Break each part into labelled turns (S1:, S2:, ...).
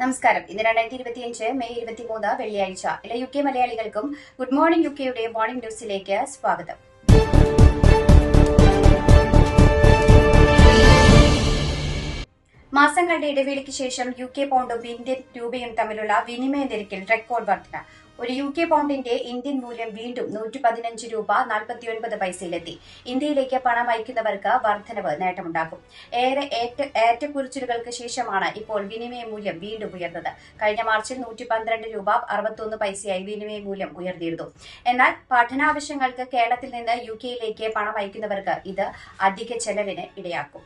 S1: നമസ്കാരം. ഇന്ന് രണ്ടായിരത്തി ഇരുപത്തിയഞ്ച് മെയ് ഇരുപത്തിമൂന്ന് വെള്ളിയാഴ്ച. എല്ലാ യു കെ മലയാളികൾക്കും ഗുഡ് മോർണിംഗ് യു കെയുടെ മോർണിംഗ് ന്യൂസിലേക്ക് സ്വാഗതം. മാസങ്ങളുടെ ഇടവേളയ്ക്ക് ശേഷം യു കെ പൗണ്ടും ഇന്ത്യൻ രൂപയും തമ്മിലുള്ള വിനിമയ നിരക്കിൽ റെക്കോർഡ് വർധന. ഒരു യു കെ പൗണ്ടിന്റെ ഇന്ത്യൻ മൂല്യം വീണ്ടും നൂറ്റി പതിനഞ്ച് രൂപ നാൽപ്പത്തിയൊൻപത് പൈസയിലെത്തി. ഇന്ത്യയിലേക്ക് പണം അയക്കുന്നവർക്ക് വർധനവ് നേട്ടമുണ്ടാക്കും. ഏറെ ഏറ്റ ഏറ്റക്കുറിച്ചിലുകൾക്ക് ശേഷമാണ് ഇപ്പോൾ വിനിമയ മൂല്യം വീണ്ടും ഉയർന്നത്. കഴിഞ്ഞ മാർച്ചിൽ നൂറ്റി പന്ത്രണ്ട് രൂപ അറുപത്തൊന്ന് പൈസയായി വിനിമയ മൂല്യം ഉയർന്നിരുന്നു. എന്നാൽ പഠനാവശ്യങ്ങൾക്ക് കേരളത്തിൽ നിന്ന് യു കെയിലേക്ക് പണം അയക്കുന്നവർക്ക് ഇത് അധിക ചെലവിന് ഇടയാക്കും.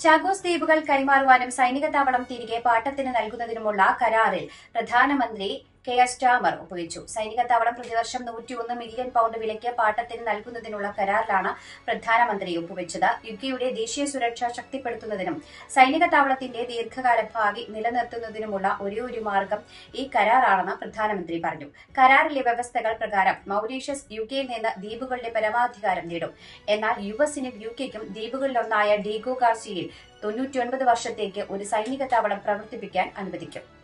S1: ചാഗോസ് ദ്വീപുകൾ കൈമാറുവാനും സൈനിക താവളം തിരികെ പാട്ടത്തിന് നൽകുന്നതിനുമുള്ള കരാറിൽ പ്രധാനമന്ത്രി കെ എസ് ടാമർ ഒപ്പുവെച്ചു. സൈനിക താവളം പ്രതിവർഷം നൂറ്റിയൊന്ന് മില്യൺ പൗണ്ട് വിലയ്ക്ക് പാട്ടത്തിന് നൽകുന്നതിനുള്ള കരാറിലാണ് പ്രധാനമന്ത്രി ഒപ്പുവെച്ചത്. യുകെയുടെ ദേശീയ സുരക്ഷ ശക്തിപ്പെടുത്തുന്നതിനും സൈനിക താവളത്തിന്റെ ദീർഘകാല ഭാവി നിലനിർത്തുന്നതിനുമുള്ള ഒരേ ഒരു മാർഗം ഈ കരാറാണെന്ന് പ്രധാനമന്ത്രി പറഞ്ഞു. കരാറിലെ വ്യവസ്ഥകൾ പ്രകാരം മൌറീഷ്യസ് യുകെയിൽ നിന്ന് ദ്വീപുകളുടെ പരമാധികാരം നേടും. എന്നാൽ യു എസിനും യു കെക്കും ദ്വീപുകളിലൊന്നായ ഡീഗോ കാർസിയിൽ തൊണ്ണൂറ്റിയൊൻപത് വർഷത്തേക്ക് ഒരു സൈനിക താവളം പ്രവർത്തിപ്പിക്കാൻ അനുവദിക്കും.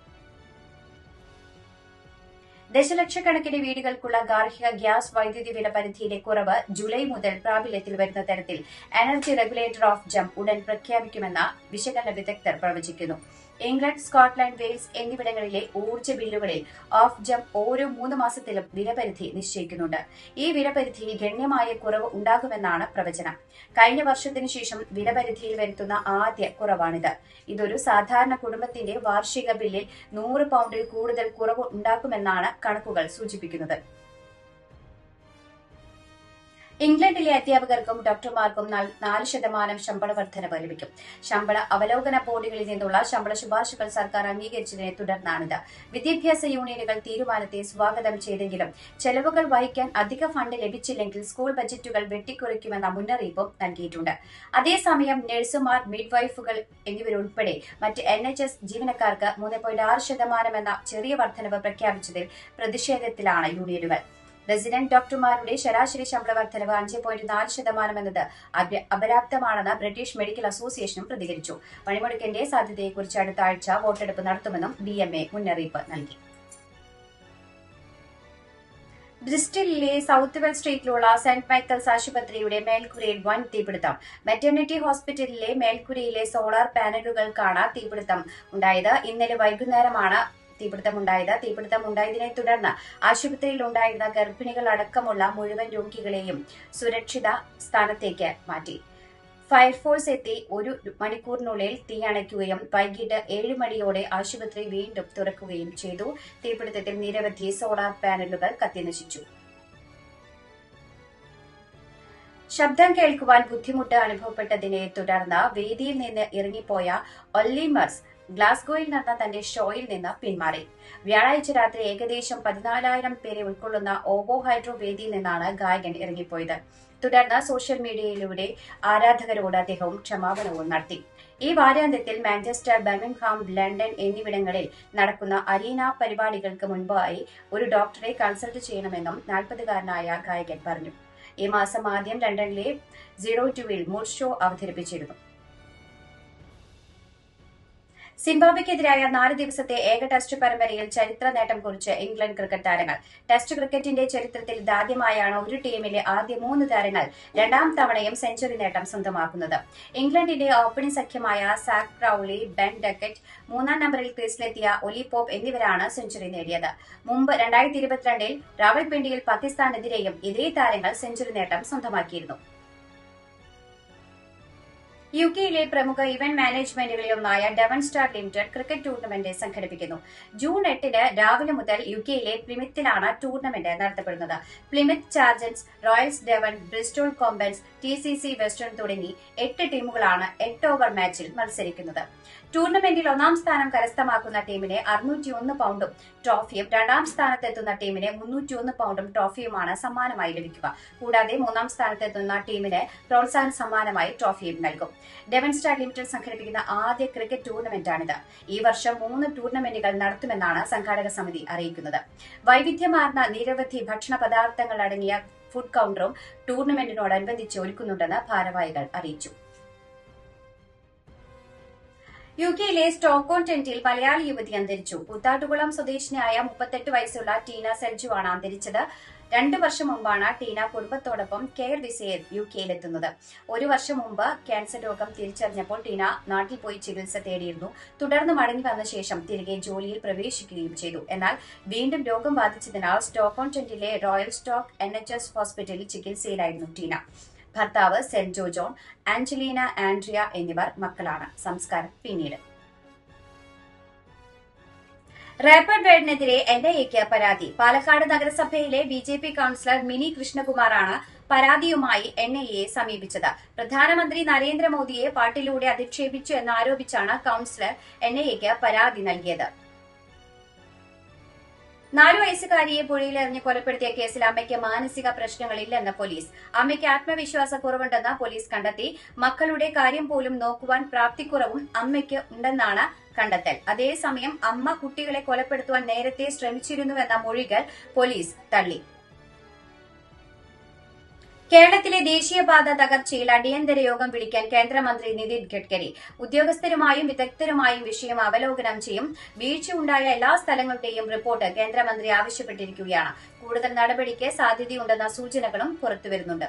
S1: ദശലക്ഷക്കണക്കിന് വീടുകൾക്കുള്ള ഗാർഹിക ഗ്യാസ് വൈദ്യുതി വില പരിധിയിലെ കുറവ് ജൂലൈ മുതൽ പ്രാബല്യത്തിൽ വരുന്ന തരത്തിൽ എനർജി റെഗുലേറ്റർ ഓഫ് ജം ഉടൻ പ്രഖ്യാപിക്കുമെന്ന് വിശകലന വിദഗ്ധർ പ്രവചിക്കുന്നു. ഇംഗ്ലണ്ട് സ്കോട്ട്ലൻഡ് വെയിൽസ് എന്നിവിടങ്ങളിലെ ഊർജ ബില്ലുകളിൽ ഓഫ് ജം ഓരോ മൂന്ന് മാസത്തിലും വിലപരിധി നിശ്ചയിക്കുന്നുണ്ട്. ഈ വിലപരിധിയിൽ ഗണ്യമായ കുറവ് ഉണ്ടാകുമെന്നാണ് പ്രവചനം. കഴിഞ്ഞ വർഷത്തിനു ശേഷം വിലപരിധിയിൽ വരുത്തുന്ന ആദ്യ കുറവാണിത്. ഇതൊരു സാധാരണ കുടുംബത്തിന്റെ വാർഷിക ബില്ലിൽ നൂറ് പൗണ്ടിൽ കൂടുതൽ കുറവ് ഉണ്ടാക്കുമെന്നാണ് കണക്കുകൾ സൂചിപ്പിക്കുന്നത്. ഇംഗ്ലണ്ടിലെ അധ്യാപകർക്കും ഡോക്ടർമാർക്കും നാല് ശതമാനം ശമ്പള വർധനവ് ലഭിക്കും. ശമ്പള അവലോകന ബോർഡുകളിൽ നിന്നുള്ള ശമ്പള ശുപാർശകൾ സർക്കാർ അംഗീകരിച്ചതിനെ തുടർന്നാണിത്. വിദ്യാഭ്യാസ യൂണിയനുകൾ തീരുമാനത്തെ സ്വാഗതം ചെയ്തെങ്കിലും ചെലവുകൾ വഹിക്കാൻ അധിക ഫണ്ട് ലഭിച്ചില്ലെങ്കിൽ സ്കൂൾ ബജറ്റുകൾ വെട്ടിക്കുറയ്ക്കുമെന്ന മുന്നറിയിപ്പും നൽകിയിട്ടുണ്ട്. അതേസമയം നഴ്സുമാർ മിഡ്വൈഫുകൾ എന്നിവരുൾപ്പെടെ മറ്റ് എൻ എച്ച് എസ് ജീവനക്കാർക്ക് മൂന്ന് പോയിന്റ് ആറ് ശതമാനം എന്ന ചെറിയ വർധനവ് പ്രഖ്യാപിച്ചതിൽ പ്രതിഷേധത്തിലാണ് യൂണിയനുകൾ. റെസിഡന്റ് ഡോക്ടർമാരുടെ ശരാശരി ശമ്പള വർധനവ് അഞ്ച് പോയിന്റ് നാല് ശതമാനം എന്നത് അപര്യാപ്തമാണെന്ന് ബ്രിട്ടീഷ് മെഡിക്കൽ അസോസിയേഷനും പ്രതികരിച്ചു. പണിമുടക്കിന്റെ സാധ്യതയെക്കുറിച്ച് അടുത്ത ആഴ്ച വോട്ടെടുപ്പ് നടത്തുമെന്നും ബി എം എ മുന്നറിയിപ്പ് നൽകി. ബ്രിസ്റ്റലിലെ സൗത്ത് വെൽ സ്ട്രീറ്റിലുള്ള സെന്റ് മൈക്കിൾസ് ആശുപത്രിയുടെ മേൽക്കുരയിൽ വൻ തീപിടുത്തം. മെറ്റേണിറ്റി ഹോസ്പിറ്റലിലെ മേൽക്കുരയിലെ സോളാർ പാനലുകൾക്കാണ് തീപിടുത്തം ഉണ്ടായത്. ഇന്നലെ വൈകുന്നേരമാണ് തീപിടുത്തമുണ്ടായത്. തീപിടുത്തം ഉണ്ടായതിനെ തുടർന്ന് ആശുപത്രിയിൽ ഉണ്ടായിരുന്ന ഗർഭിണികൾ അടക്കമുള്ള മുഴുവൻ രോഗികളെയും സുരക്ഷിത സ്ഥാനത്തേക്ക് മാറ്റി. ഫയർഫോഴ്സ് എത്തി ഒരു മണിക്കൂറിനുള്ളിൽ തീ അണയ്ക്കുകയും വൈകിട്ട് ഏഴ് മണിയോടെ ആശുപത്രി വീണ്ടും തുറക്കുകയും ചെയ്തു. തീപിടുത്തത്തിൽ നിരവധി സോളാർ പാനലുകൾ കത്തിനശിച്ചു ശബ്ദം കേൾക്കുവാൻ ബുദ്ധിമുട്ട് അനുഭവപ്പെട്ടതിനെ തുടർന്ന് വേദിയിൽ നിന്ന് ഇറങ്ങിപ്പോയ ഒല്ലിമർസ് ഗ്ലാസ്ഗോയിൽ നടന്ന തന്റെ ഷോയിൽ നിന്ന് പിന്മാറി. വ്യാഴാഴ്ച രാത്രി ഏകദേശം പതിനാലായിരം പേരെ ഉൾക്കൊള്ളുന്ന ഓവോ ഹൈഡ്രോ വേദിയിൽ നിന്നാണ് ഗായകൻ ഇറങ്ങിപ്പോയത്. തുടർന്ന് സോഷ്യൽ മീഡിയയിലൂടെ ആരാധകരോട് അദ്ദേഹവും ക്ഷമാപണവും നടത്തി. ഈ വാരാന്ത്യത്തിൽ മാഞ്ചസ്റ്റർ ബർമിംഗ്ഹാം ലണ്ടൻ എന്നിവിടങ്ങളിൽ നടക്കുന്ന അരീന പരിപാടികൾക്ക് മുൻപായി ഒരു ഡോക്ടറെ കൺസൾട്ട് ചെയ്യണമെന്നും നാൽപ്പതുകാരനായ ഗായകൻ പറഞ്ഞു. ഈ മാസം ആദ്യം ലണ്ടനിലെ സീറോ ടുവിൽ മൂർ ഷോ അവതരിപ്പിച്ചിരുന്നു. സിംബാബ്വെക്കെതിരായ നാല് ദിവസത്തെ ഏക ടെസ്റ്റ് പരമ്പരയിൽ ചരിത്ര നേട്ടം കുറിച്ച് ഇംഗ്ലണ്ട് ക്രിക്കറ്റ് താരങ്ങൾ. ടെസ്റ്റ് ക്രിക്കറ്റിന്റെ ചരിത്രത്തിൽ ഇതാദ്യമായാണ് ഒരു ടീമിലെ ആദ്യ മൂന്ന് താരങ്ങൾ രണ്ടാം തവണയും സെഞ്ചുറി നേട്ടം സ്വന്തമാക്കുന്നത്. ഇംഗ്ലണ്ടിന്റെ ഓപ്പണിംഗ് സഖ്യമായ സാക് ക്രൌളി ബെൻ ഡക്കറ്റ് മൂന്നാം നമ്പറിൽ ക്രീസിലെത്തിയ ഒലി പോപ്പ് എന്നിവരാണ് സെഞ്ചുറി നേടിയത്. മുമ്പ് രണ്ടായിരത്തി ഇരുപത്തിരണ്ടിൽ റാവൽപിണ്ടിയിൽ പാകിസ്ഥാനെതിരെയും ഇതേ താരങ്ങൾ സെഞ്ചുറി നേട്ടം സ്വന്തമാക്കിയിരുന്നു. യു കെയിലെ പ്രമുഖ event മാനേജ്മെന്റുകളിലൊന്നായ Devon Star Limited cricket tournament സംഘടിപ്പിക്കുന്നു. ജൂൺ എട്ടിന് രാവിലെ മുതൽ യു കെയിലെ പ്ലിമിത്തിലാണ് tournament നടത്തപ്പെടുന്നത്. Plymouth Chargers Royals Devon Bristol Kombans T C C Western തുടങ്ങി എട്ട് ടീമുകളാണ് എട്ട് ഓവർ മാച്ചിൽ മത്സരിക്കുന്നത്. ടൂർണമെന്റിൽ ഒന്നാം സ്ഥാനം കരസ്ഥമാക്കുന്ന ടീമിന് അറുന്നൂറ്റിയൊന്ന് പൗണ്ടും ട്രോഫിയും രണ്ടാം സ്ഥാനത്തെത്തുന്ന ടീമിന് മുന്നൂറ്റിയൊന്ന് പൗണ്ടും ട്രോഫിയുമാണ് സമ്മാനമായി ലഭിക്കുക. കൂടാതെ മൂന്നാം സ്ഥാനത്തെത്തുന്ന ടീമിന് പ്രോത്സാഹന സമ്മാനമായി ട്രോഫിയും നൽകും. ഡെവൻ സ്റ്റാർ ലിമിറ്റഡ് സംഘടിപ്പിക്കുന്ന ആദ്യ ക്രിക്കറ്റ് ടൂർണമെന്റാണിത് ഈ വർഷം മൂന്ന് ടൂർണമെന്റുകൾ നടത്തുമെന്നാണ് സംഘാടക സമിതി അറിയിക്കുന്നത്. വൈവിധ്യമാർന്ന നിരവധി ഭക്ഷണ പദാർത്ഥങ്ങൾ അടങ്ങിയ ഫുഡ് കൌണ്ടറും ടൂർണമെന്റിനോടനുബന്ധിച്ച് ഒരുക്കുന്നുണ്ടെന്ന് ഭാരവാഹികൾ അറിയിച്ചു. യു കെയിലെ സ്റ്റോക്കോൺ ടെന്റിൽ മലയാളി യുവതി അന്തരിച്ചു. കൂത്താട്ടുകുളം സ്വദേശിനിയായ മുപ്പത്തെട്ട് വയസ്സുള്ള ടീന സെൽജു ആണ് അന്തരിച്ചത്. രണ്ടു വർഷം മുമ്പാണ് ടീന കുടുംബത്തോടൊപ്പം കെയർ വിസയിൽ യു കെയിലെത്തുന്നത്. ഒരു വർഷം മുമ്പ് ക്യാൻസർ രോഗം തിരിച്ചറിഞ്ഞപ്പോൾ ടീന നാട്ടിൽ പോയി ചികിത്സ തേടിയിരുന്നു. തുടർന്ന് മടങ്ങി വന്ന ശേഷം തിരികെ ജോലിയിൽ പ്രവേശിക്കുകയും ചെയ്തു. എന്നാൽ വീണ്ടും രോഗം ബാധിച്ചതിനാൽ stock on ടെന്റിലെ Royal Stoke N H S ഹോസ്പിറ്റലിൽ ചികിത്സയിലായിരുന്നു ടീന. ഭർത്താവ് സെന്റ് ജോൺ ആഞ്ചലീന ആൻഡ്രിയ എന്നിവർ മക്കളാണ്. സംസ്കാരം പിന്നീട്. റാപ്പിഡ് റെയ്ഡിനെതിരെ എൻ ഐ എക്ക് പരാതി. പാലക്കാട് നഗരസഭയിലെ B J P councillor Mini കൃഷ്ണകുമാറാണ് പരാതിയുമായി എൻ ഐ എയെ സമീപിച്ചത്. പ്രധാനമന്ത്രി നരേന്ദ്രമോദിയെ പാട്ടിലൂടെ അധിക്ഷേപിച്ചു എന്നാരോപിച്ചാണ് കൌൺസിലർ എൻ ഐ എക്ക് പരാതി നൽകിയത്. നാലു വയസ്സുകാരിയെ പുഴയിലെറിഞ്ഞ് കൊലപ്പെടുത്തിയ കേസിൽ അമ്മയ്ക്ക് മാനസിക പ്രശ്നങ്ങളില്ലെന്ന് പോലീസ്. അമ്മയ്ക്ക് ആത്മവിശ്വാസക്കുറവുണ്ടെന്ന് പോലീസ് കണ്ടെത്തി. മക്കളുടെ കാര്യം പോലും നോക്കുവാൻ പ്രാപ്തിക്കുറവും അമ്മയ്ക്ക് ഉണ്ടെന്നാണ് കണ്ടെത്തൽ. അതേസമയം അമ്മ കുട്ടികളെ കൊലപ്പെടുത്തുവാൻ നേരത്തെ ശ്രമിച്ചിരുന്നുവെന്ന മൊഴികൾ പോലീസ് തള്ളി. കേരളത്തിലെ ദേശീയപാത തകർച്ചയിൽ അടിയന്തര യോഗം വിളിക്കാൻ കേന്ദ്രമന്ത്രി നിതിൻ ഗഡ്കരി. ഉദ്യോഗസ്ഥരുമായും വിദഗ്ധരുമായും വിഷയം അവലോകനം ചെയ്യും. വീഴ്ചയുണ്ടായ എല്ലാ സ്ഥലങ്ങളുടെയും റിപ്പോർട്ട് കേന്ദ്രമന്ത്രി ആവശ്യപ്പെട്ടിരിക്കുകയാണ്. കൂടുതൽ നടപടിക്ക് സാധ്യതയുണ്ടെന്ന സൂചനകളും പുറത്തുവരുന്നുണ്ട്.